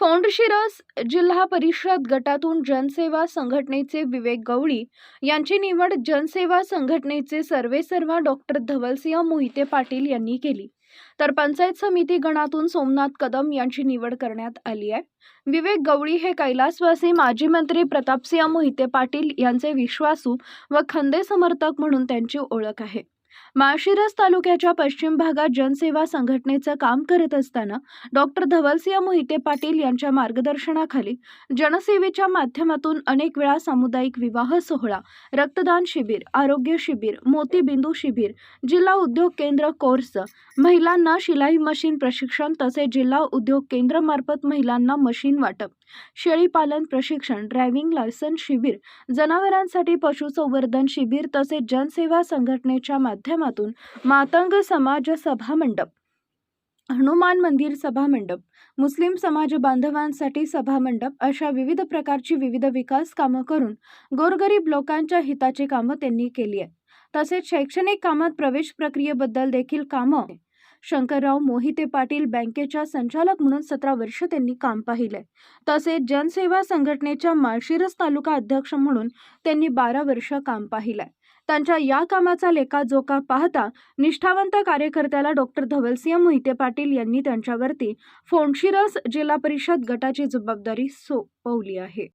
फोंडशिरस जिल्हा परिषद गटातून जनसेवा संघटनेचे विवेक गवळी यांची निवड जनसेवा संघटनेचे सर्वेसर्वा डॉक्टर धवलसिंह मोहिते पाटील यांनी केली. तर पंचायत समिती गणातून सोमनाथ कदम यांची निवड करण्यात आली आहे. विवेक गवळी हे कैलासवासी माजी मंत्री प्रतापसिंह मोहिते पाटील यांचे विश्वासू व खंदे समर्थक म्हणून त्यांची ओळख आहे. माळशिरस तालुक्याच्या पश्चिम भागात जनसेवा संघटनेचं काम करत असताना डॉक्टर धवलसिंह मोहिते पाटील यांच्या मार्गदर्शनाखाली जनसेवेच्या माध्यमातून अनेक वेळा सामुदायिक विवाह सोहळा रक्तदान शिबिर आरोग्य शिबिर मोतीबिंदू शिबिर जिल्हा उद्योग केंद्र कोर्स महिलांना शिलाई मशीन प्रशिक्षण तसेच जिल्हा उद्योग केंद्रामार्फत महिलांना मशीन वाटप शेळीपालन प्रशिक्षण ड्रायव्हिंग लायसन्स शिबिर. जनावरांसाठी पशुसंवर्धन शिबिर तसेच जनसेवा संघटनेच्या माध्यमातून मातंग समाज सभा मंडप. हनुमान मंदिर सभा मंडप. मुस्लिम समाज बांधवांसाठी सभा मंडप अशा विविध प्रकारची विविध विकास कामं करून गोरगरीब लोकांच्या हिताची कामं त्यांनी केली आहे तसेच शैक्षणिक कामात प्रवेश प्रक्रियेबद्दल देखील कामं शंकरराव मोहिते पाटील बँकेच्या संचालक म्हणून सतरा वर्ष त्यांनी काम पाहिलंय तसेच जनसेवा संघटनेच्या माळशिरस तालुका अध्यक्ष म्हणून त्यांनी बारा वर्ष काम पाहिलंय त्यांच्या या कामाचा लेखाजोखा पाहता निष्ठावंत कार्यकर्त्याला डॉक्टर धवलसिंह मोहिते पाटील यांनी त्यांच्यावरती फोंडशिरस जिल्हा परिषद गटाची जबाबदारी सोपवली आहे.